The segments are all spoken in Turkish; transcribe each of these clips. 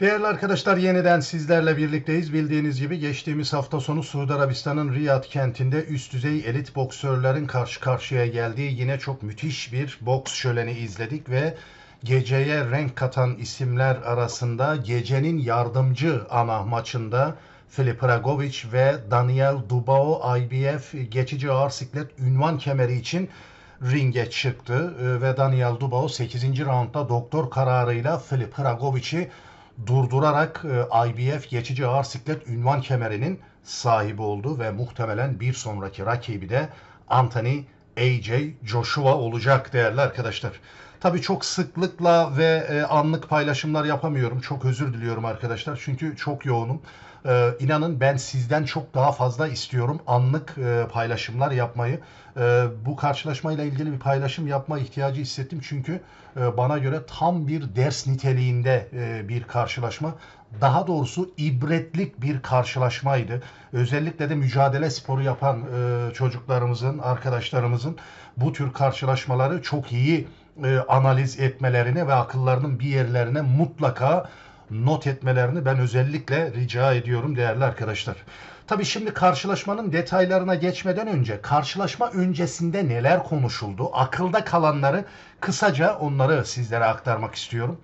Değerli arkadaşlar yeniden sizlerle birlikteyiz. Bildiğiniz gibi geçtiğimiz hafta sonu Suudi Arabistan'ın Riyad kentinde üst düzey elit boksörlerin karşı karşıya geldiği yine çok müthiş bir boks şöleni izledik ve geceye renk katan isimler arasında gecenin yardımcı ana maçında Filip Ragovic ve Daniel Dubao IBF geçici ağır siklet ünvan kemeri için ringe çıktı Ee, ve Daniel Dubao 8. roundda doktor kararıyla Filip Ragovic'i durdurarak e, IBF geçici ağır siklet ünvan kemerinin sahibi oldu ve muhtemelen bir sonraki rakibi de Anthony AJ Joshua olacak değerli arkadaşlar. Tabii çok sıklıkla ve e, anlık paylaşımlar yapamıyorum. Çok özür diliyorum arkadaşlar. Çünkü çok yoğunum. E, inanın ben sizden çok daha fazla istiyorum anlık e, paylaşımlar yapmayı. E, bu karşılaşmayla ilgili bir paylaşım yapma ihtiyacı hissettim. Çünkü e, bana göre tam bir ders niteliğinde e, bir karşılaşma. Daha doğrusu ibretlik bir karşılaşmaydı. Özellikle de mücadele sporu yapan e, çocuklarımızın, arkadaşlarımızın bu tür karşılaşmaları çok iyi e, analiz etmelerini ve akıllarının bir yerlerine mutlaka not etmelerini ben özellikle rica ediyorum değerli arkadaşlar. Tabii şimdi karşılaşmanın detaylarına geçmeden önce karşılaşma öncesinde neler konuşuldu, akılda kalanları kısaca onları sizlere aktarmak istiyorum.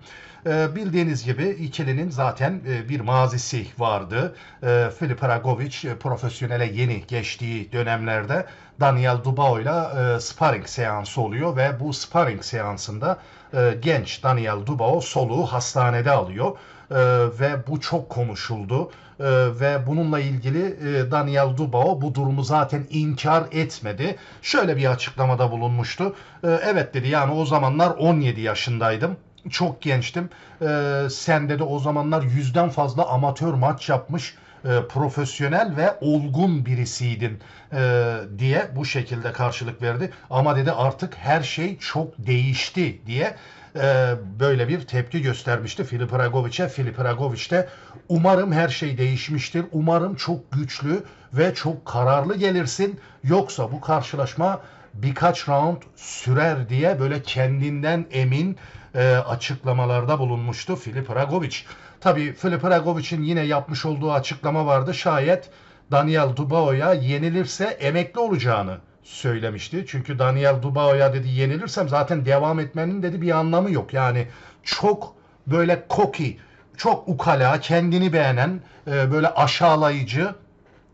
Ee, bildiğiniz gibi ikilinin zaten e, bir mazisi vardı. Ee, Filip Ragovic e, profesyonele yeni geçtiği dönemlerde Daniel Dubao ile e, sparring seansı oluyor ve bu sparring seansında e, genç Daniel Dubao soluğu hastanede alıyor E, ve bu çok konuşuldu E, ve bununla ilgili e, Daniel Dubao bu durumu zaten inkar etmedi. Şöyle bir açıklamada bulunmuştu. E, evet dedi yani o zamanlar 17 yaşındaydım çok gençtim. Ee, sen dedi o zamanlar yüzden fazla amatör maç yapmış e, profesyonel ve olgun birisiydin e, diye bu şekilde karşılık verdi. Ama dedi artık her şey çok değişti diye e, böyle bir tepki göstermişti Filip Ragovic'e. Filip Ragovic de umarım her şey değişmiştir. Umarım çok güçlü ve çok kararlı gelirsin. Yoksa bu karşılaşma birkaç round sürer diye böyle kendinden emin e, açıklamalarda bulunmuştu Filip Ragovic. Tabii Filip Ragovic'in yine yapmış olduğu açıklama vardı. Şayet Daniel Dubao'ya yenilirse emekli olacağını söylemişti. Çünkü Daniel Dubao'ya dedi yenilirsem zaten devam etmenin dedi bir anlamı yok. Yani çok böyle koki, çok ukala, kendini beğenen, e, böyle aşağılayıcı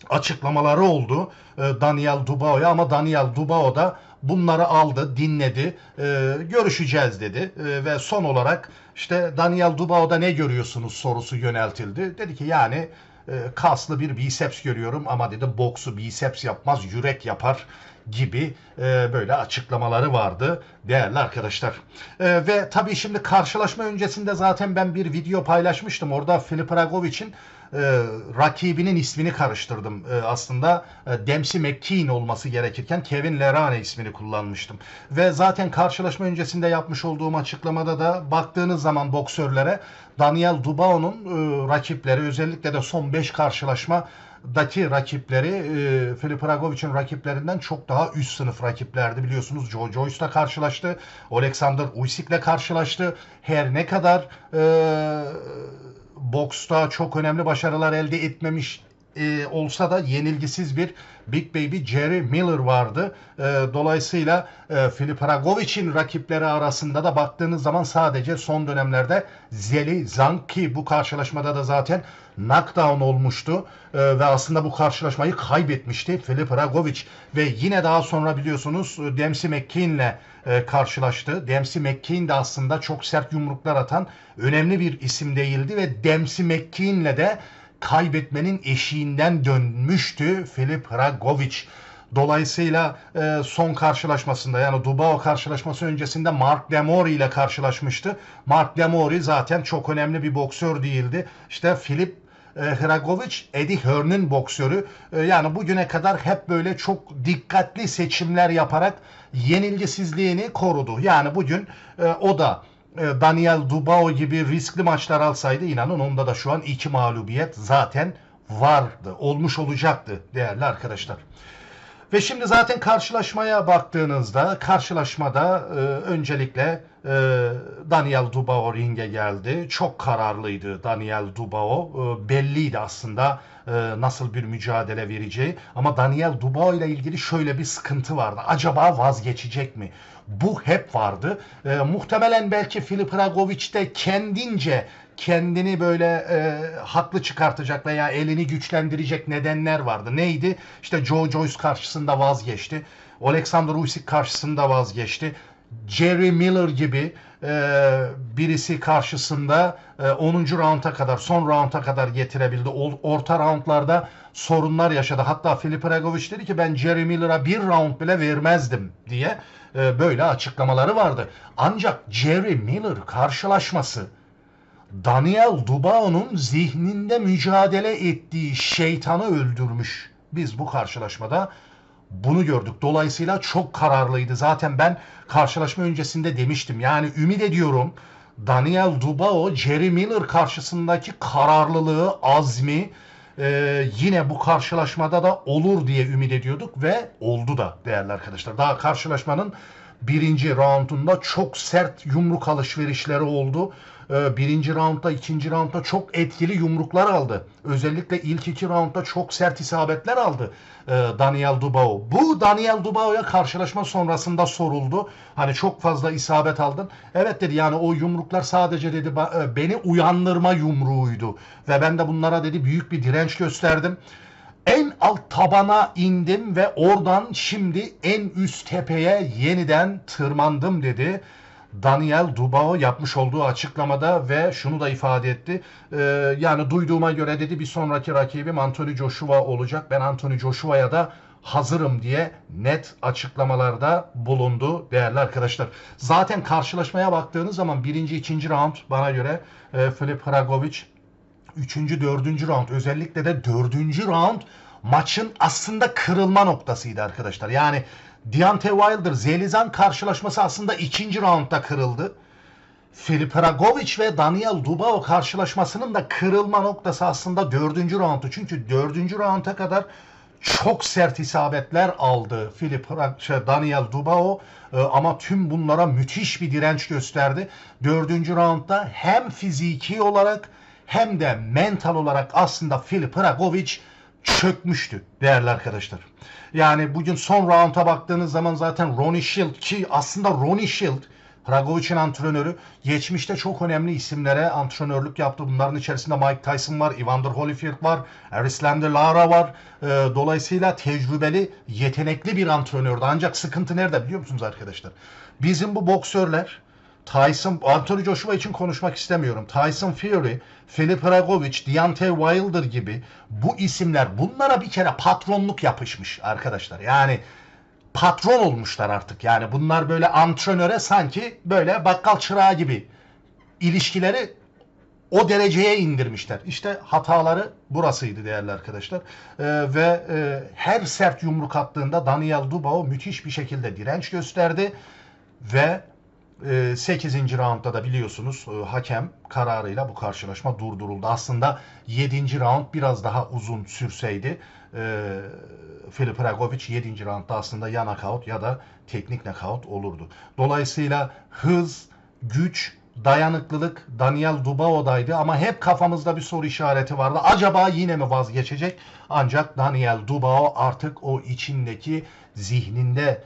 açıklamaları oldu e, Daniel Dubao'ya ama Daniel Dubao da bunları aldı, dinledi, e, görüşeceğiz dedi E, ve son olarak işte Daniel Dubao'da ne görüyorsunuz sorusu yöneltildi. Dedi ki yani e, kaslı bir biceps görüyorum ama dedi boksu biceps yapmaz, yürek yapar gibi e, böyle açıklamaları vardı değerli arkadaşlar. E, ve tabii şimdi karşılaşma öncesinde zaten ben bir video paylaşmıştım. Orada Filip Ragovic'in e, rakibinin ismini karıştırdım. E, aslında e, Dempsey McKean olması gerekirken Kevin Lerane ismini kullanmıştım. Ve zaten karşılaşma öncesinde yapmış olduğum açıklamada da baktığınız zaman boksörlere Daniel Dubao'nun e, rakipleri özellikle de son 5 karşılaşma daki rakipleri e, Filip Ragovic'in rakiplerinden çok daha üst sınıf rakiplerdi. Biliyorsunuz Joe Joyce'la karşılaştı. Alexander Usyk'le karşılaştı. Her ne kadar e, boksta çok önemli başarılar elde etmemiş e, olsa da yenilgisiz bir Big Baby Jerry Miller vardı. E, dolayısıyla e, Filip Ragovic'in rakipleri arasında da baktığınız zaman sadece son dönemlerde Zeli Zhang ki bu karşılaşmada da zaten knockdown olmuştu e, ve aslında bu karşılaşmayı kaybetmişti Filip Ragovic ve yine daha sonra biliyorsunuz e, Dempsey McKean'le e, karşılaştı. Dempsey McKean de aslında çok sert yumruklar atan önemli bir isim değildi ve Dempsey McKean'le de kaybetmenin eşiğinden dönmüştü Filip Ragovic. Dolayısıyla e, son karşılaşmasında yani Dubao karşılaşması öncesinde Mark Demori ile karşılaşmıştı. Mark Demori zaten çok önemli bir boksör değildi. İşte Filip e, Hragovic Eddie Hearn'ın boksörü. E, yani bugüne kadar hep böyle çok dikkatli seçimler yaparak yenilgisizliğini korudu. Yani bugün e, o da Daniel Dubao gibi riskli maçlar alsaydı inanın onda da şu an iki mağlubiyet zaten vardı. Olmuş olacaktı değerli arkadaşlar. Ve şimdi zaten karşılaşmaya baktığınızda karşılaşmada e, öncelikle e, Daniel Dubao ringe geldi. Çok kararlıydı Daniel Dubao. E, belliydi aslında e, nasıl bir mücadele vereceği. Ama Daniel Dubao ile ilgili şöyle bir sıkıntı vardı. Acaba vazgeçecek mi? Bu hep vardı. E, muhtemelen belki Filip Ragovic de kendince kendini böyle e, haklı çıkartacak veya elini güçlendirecek nedenler vardı. Neydi? İşte Joe Joyce karşısında vazgeçti. Alexander Usyk karşısında vazgeçti. Jerry Miller gibi e, birisi karşısında e, 10. rounda kadar, son rounda kadar getirebildi. O- Orta roundlarda sorunlar yaşadı. Hatta Filip Ragovic dedi ki ben Jerry Miller'a bir round bile vermezdim diye e, böyle açıklamaları vardı. Ancak Jerry Miller karşılaşması Daniel Dubao'nun zihninde mücadele ettiği şeytanı öldürmüş. Biz bu karşılaşmada bunu gördük. Dolayısıyla çok kararlıydı. Zaten ben karşılaşma öncesinde demiştim. Yani ümit ediyorum Daniel Dubao, Jerry Miller karşısındaki kararlılığı, azmi e, yine bu karşılaşmada da olur diye ümit ediyorduk ve oldu da değerli arkadaşlar. Daha karşılaşmanın birinci roundunda çok sert yumruk alışverişleri oldu. Ee, Birinci roundda, ikinci roundda çok etkili yumruklar aldı. Özellikle ilk iki roundda çok sert isabetler aldı e, Daniel Dubao. Bu Daniel Dubao'ya karşılaşma sonrasında soruldu. Hani çok fazla isabet aldın. Evet dedi yani o yumruklar sadece dedi e, beni uyandırma yumruğuydu. Ve ben de bunlara dedi büyük bir direnç gösterdim. En alt tabana indim ve oradan şimdi en üst tepeye yeniden tırmandım dedi. Daniel Dubao yapmış olduğu açıklamada ve şunu da ifade etti. Ee, yani duyduğuma göre dedi bir sonraki rakibim Anthony Joshua olacak. Ben Anthony Joshua'ya da hazırım diye net açıklamalarda bulundu değerli arkadaşlar. Zaten karşılaşmaya baktığınız zaman birinci, ikinci round bana göre e, Filip Hragovic Üçüncü, dördüncü round özellikle de dördüncü round maçın aslında kırılma noktasıydı arkadaşlar. Yani Deontay Wilder Zelizan karşılaşması aslında ikinci roundda kırıldı. Filip Ragovic ve Daniel Dubao karşılaşmasının da kırılma noktası aslında dördüncü roundu. Çünkü dördüncü rounda kadar çok sert isabetler aldı Filip şey, Daniel Dubao Ee, ama tüm bunlara müthiş bir direnç gösterdi. Dördüncü roundda hem fiziki olarak hem de mental olarak aslında Filip Ragovic çökmüştü değerli arkadaşlar. Yani bugün son rounda baktığınız zaman zaten Ronnie Shield ki aslında Ronnie Shield Ragovic'in antrenörü geçmişte çok önemli isimlere antrenörlük yaptı. Bunların içerisinde Mike Tyson var, Evander Holyfield var, Arislander Lara var. Ee, dolayısıyla tecrübeli, yetenekli bir antrenördü. Ancak sıkıntı nerede biliyor musunuz arkadaşlar? Bizim bu boksörler Tyson, Anthony Joshua için konuşmak istemiyorum. Tyson Fury, Filip Ragovic, Deontay Wilder gibi bu isimler bunlara bir kere patronluk yapışmış arkadaşlar. Yani patron olmuşlar artık. Yani bunlar böyle antrenöre sanki böyle bakkal çırağı gibi ilişkileri o dereceye indirmişler. İşte hataları burasıydı değerli arkadaşlar. Ee, ve e, her sert yumruk attığında Daniel Dubao müthiş bir şekilde direnç gösterdi ve 8. roundda da biliyorsunuz e, hakem kararıyla bu karşılaşma durduruldu. Aslında 7. round biraz daha uzun sürseydi e, Filip Ragovic 7. roundda aslında ya knockout ya da teknik knockout olurdu. Dolayısıyla hız, güç, dayanıklılık Daniel Dubao'daydı ama hep kafamızda bir soru işareti vardı. Acaba yine mi vazgeçecek? Ancak Daniel Dubao artık o içindeki zihninde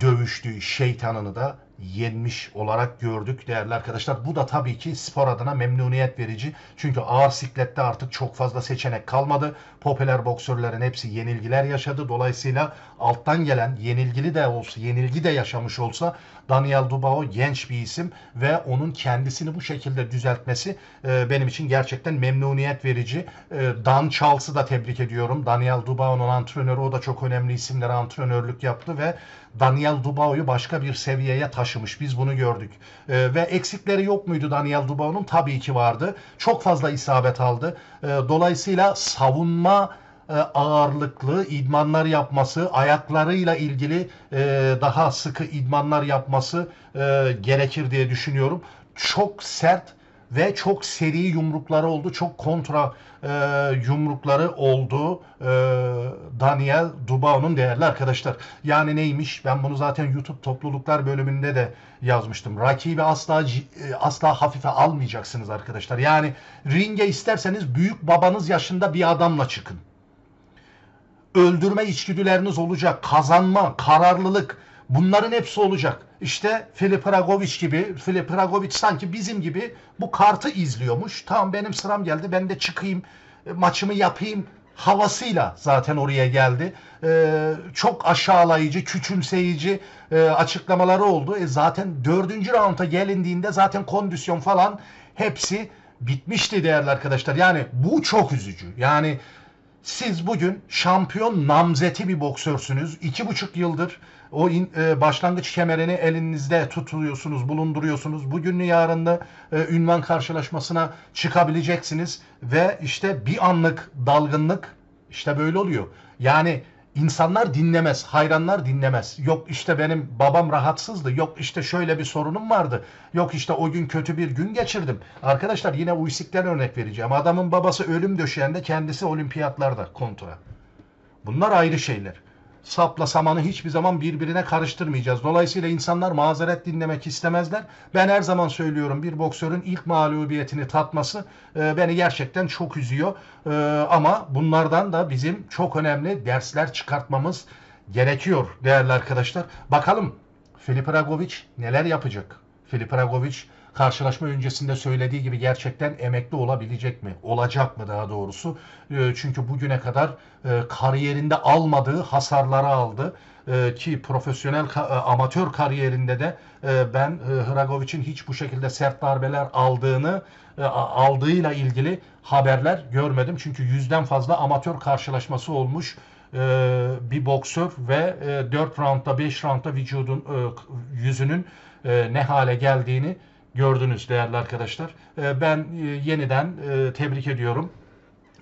dövüştüğü şeytanını da yenmiş olarak gördük değerli arkadaşlar. Bu da tabii ki spor adına memnuniyet verici. Çünkü ağır siklette artık çok fazla seçenek kalmadı. Popüler boksörlerin hepsi yenilgiler yaşadı. Dolayısıyla alttan gelen yenilgili de olsa, yenilgi de yaşamış olsa Daniel Dubao genç bir isim ve onun kendisini bu şekilde düzeltmesi e, benim için gerçekten memnuniyet verici. E, Dan Charles'ı da tebrik ediyorum. Daniel Dubao'nun antrenörü o da çok önemli isimlere antrenörlük yaptı ve Daniel Dubao'yu başka bir seviyeye taşımış. Biz bunu gördük. E, ve eksikleri yok muydu Daniel Dubao'nun? Tabii ki vardı. Çok fazla isabet aldı. E, dolayısıyla savunma e, ağırlıklı idmanlar yapması, ayaklarıyla ilgili e, daha sıkı idmanlar yapması e, gerekir diye düşünüyorum. Çok sert ve çok seri yumrukları oldu. Çok kontra e, yumrukları oldu. E, Daniel Dubao'nun değerli arkadaşlar. Yani neymiş? Ben bunu zaten YouTube topluluklar bölümünde de yazmıştım. Rakibi asla e, asla hafife almayacaksınız arkadaşlar. Yani ringe isterseniz büyük babanız yaşında bir adamla çıkın öldürme içgüdüleriniz olacak. Kazanma, kararlılık bunların hepsi olacak. İşte Filip Ragovic gibi, Filip Ragovic sanki bizim gibi bu kartı izliyormuş. Tamam benim sıram geldi ben de çıkayım e, maçımı yapayım havasıyla zaten oraya geldi. Ee, çok aşağılayıcı, küçümseyici e, açıklamaları oldu. E, zaten dördüncü raunda gelindiğinde zaten kondisyon falan hepsi bitmişti değerli arkadaşlar. Yani bu çok üzücü. Yani siz bugün şampiyon namzeti bir boksörsünüz. İki buçuk yıldır o in- e, başlangıç kemerini elinizde tutuyorsunuz, bulunduruyorsunuz. Bugünlü yarında e, ünvan karşılaşmasına çıkabileceksiniz ve işte bir anlık dalgınlık işte böyle oluyor. Yani insanlar dinlemez, hayranlar dinlemez. Yok işte benim babam rahatsızdı, yok işte şöyle bir sorunum vardı, yok işte o gün kötü bir gün geçirdim. Arkadaşlar yine Uysik'ten örnek vereceğim. Adamın babası ölüm döşeğinde kendisi olimpiyatlarda kontra. Bunlar ayrı şeyler. Sapla samanı hiçbir zaman birbirine karıştırmayacağız. Dolayısıyla insanlar mazeret dinlemek istemezler. Ben her zaman söylüyorum bir boksörün ilk mağlubiyetini tatması e, beni gerçekten çok üzüyor. E, ama bunlardan da bizim çok önemli dersler çıkartmamız gerekiyor değerli arkadaşlar. Bakalım Filip Ragovic neler yapacak? Filip Ragovic karşılaşma öncesinde söylediği gibi gerçekten emekli olabilecek mi? Olacak mı daha doğrusu? E, Çünkü bugüne kadar e, kariyerinde almadığı hasarları aldı. E, Ki profesyonel e, amatör kariyerinde de e, ben Hragovic'in hiç bu şekilde sert darbeler aldığını aldığıyla ilgili haberler görmedim. Çünkü yüzden fazla amatör karşılaşması olmuş bir boksör ve e, 4 roundda 5 roundda vücudun yüzünün ne hale geldiğini gördünüz değerli arkadaşlar. E, ben e, yeniden e, tebrik ediyorum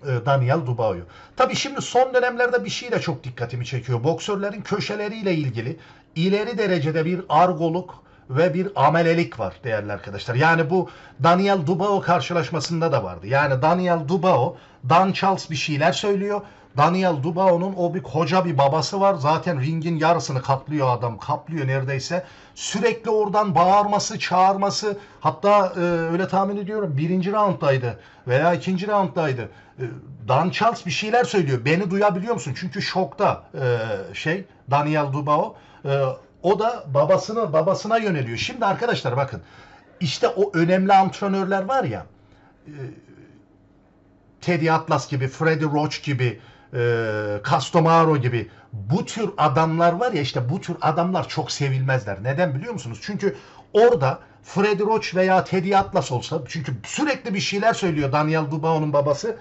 e, Daniel Dubao'yu. Tabii şimdi son dönemlerde bir şey de çok dikkatimi çekiyor. Boksörlerin köşeleriyle ilgili ileri derecede bir argoluk ve bir amelelik var değerli arkadaşlar. Yani bu Daniel Dubao karşılaşmasında da vardı. Yani Daniel Dubao, Dan Charles bir şeyler söylüyor. Daniel Dubao'nun o bir koca bir babası var. Zaten ringin yarısını kaplıyor adam. Kaplıyor neredeyse. Sürekli oradan bağırması, çağırması. Hatta e, öyle tahmin ediyorum birinci rounddaydı veya ikinci rounddaydı. E, Dan Charles bir şeyler söylüyor. Beni duyabiliyor musun? Çünkü şokta e, şey Daniel Dubao. E, o da babasını babasına yöneliyor. Şimdi arkadaşlar bakın. işte o önemli antrenörler var ya. Teddy Atlas gibi, Freddie Roach gibi, e, Castomaro gibi bu tür adamlar var ya işte bu tür adamlar çok sevilmezler. Neden biliyor musunuz? Çünkü orada Freddie Roach veya Teddy Atlas olsa çünkü sürekli bir şeyler söylüyor Daniel Dubao'nun babası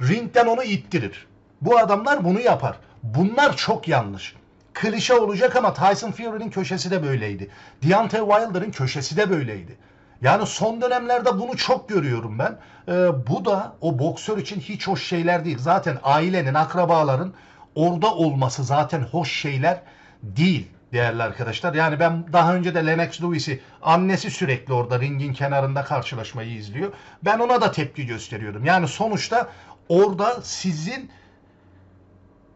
ringden onu ittirir. Bu adamlar bunu yapar. Bunlar çok yanlış. Klişe olacak ama Tyson Fury'nin köşesi de böyleydi. Deontay Wilder'ın köşesi de böyleydi. Yani son dönemlerde bunu çok görüyorum ben. Ee, bu da o boksör için hiç hoş şeyler değil. Zaten ailenin, akrabaların orada olması zaten hoş şeyler değil değerli arkadaşlar. Yani ben daha önce de Lennox Lewis'i annesi sürekli orada ringin kenarında karşılaşmayı izliyor. Ben ona da tepki gösteriyordum. Yani sonuçta orada sizin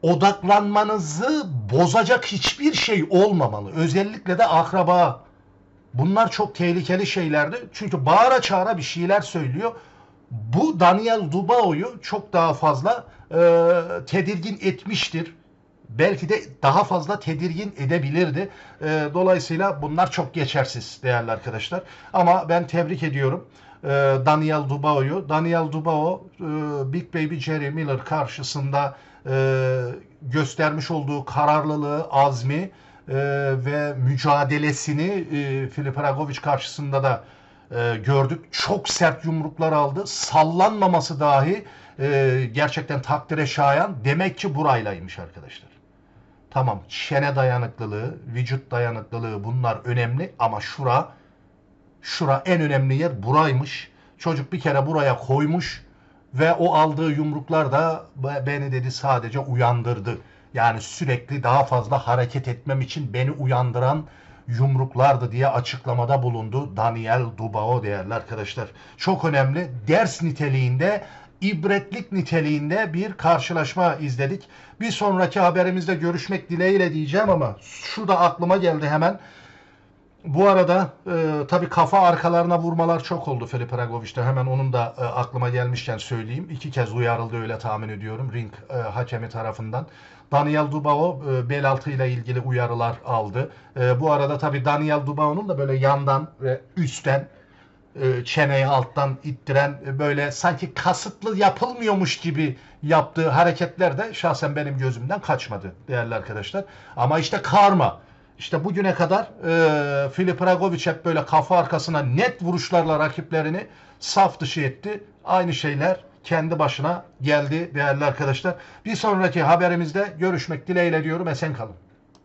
odaklanmanızı bozacak hiçbir şey olmamalı. Özellikle de akraba. Bunlar çok tehlikeli şeylerdi. Çünkü bağıra çağıra bir şeyler söylüyor. Bu Daniel Dubao'yu çok daha fazla e, tedirgin etmiştir. Belki de daha fazla tedirgin edebilirdi. E, dolayısıyla bunlar çok geçersiz değerli arkadaşlar. Ama ben tebrik ediyorum e, Daniel Dubao'yu. Daniel Dubao e, Big Baby Jerry Miller karşısında e, göstermiş olduğu kararlılığı, azmi e, ve mücadelesini e, Filip Ragovic karşısında da e, gördük. Çok sert yumruklar aldı. Sallanmaması dahi e, gerçekten takdire şayan. Demek ki buraylaymış arkadaşlar. Tamam çene dayanıklılığı, vücut dayanıklılığı bunlar önemli ama şura şura en önemli yer buraymış. Çocuk bir kere buraya koymuş ve o aldığı yumruklar da beni dedi sadece uyandırdı. Yani sürekli daha fazla hareket etmem için beni uyandıran yumruklardı diye açıklamada bulundu Daniel Dubao değerli arkadaşlar. Çok önemli ders niteliğinde ibretlik niteliğinde bir karşılaşma izledik. Bir sonraki haberimizde görüşmek dileğiyle diyeceğim ama şu da aklıma geldi hemen. Bu arada e, tabii kafa arkalarına vurmalar çok oldu Felipe Ragoviç'te. Hemen onun da e, aklıma gelmişken söyleyeyim. İki kez uyarıldı öyle tahmin ediyorum ring e, hakemi tarafından. Daniel Dubao e, bel altı ile ilgili uyarılar aldı. E, bu arada tabii Daniel Dubao'nun da böyle yandan ve üstten e, çeneyi alttan ittiren e, böyle sanki kasıtlı yapılmıyormuş gibi yaptığı hareketler de şahsen benim gözümden kaçmadı değerli arkadaşlar. Ama işte karma. İşte bugüne kadar e, Filip Ragovic hep böyle kafa arkasına net vuruşlarla rakiplerini saf dışı etti. Aynı şeyler kendi başına geldi değerli arkadaşlar. Bir sonraki haberimizde görüşmek dileğiyle diyorum. Esen kalın.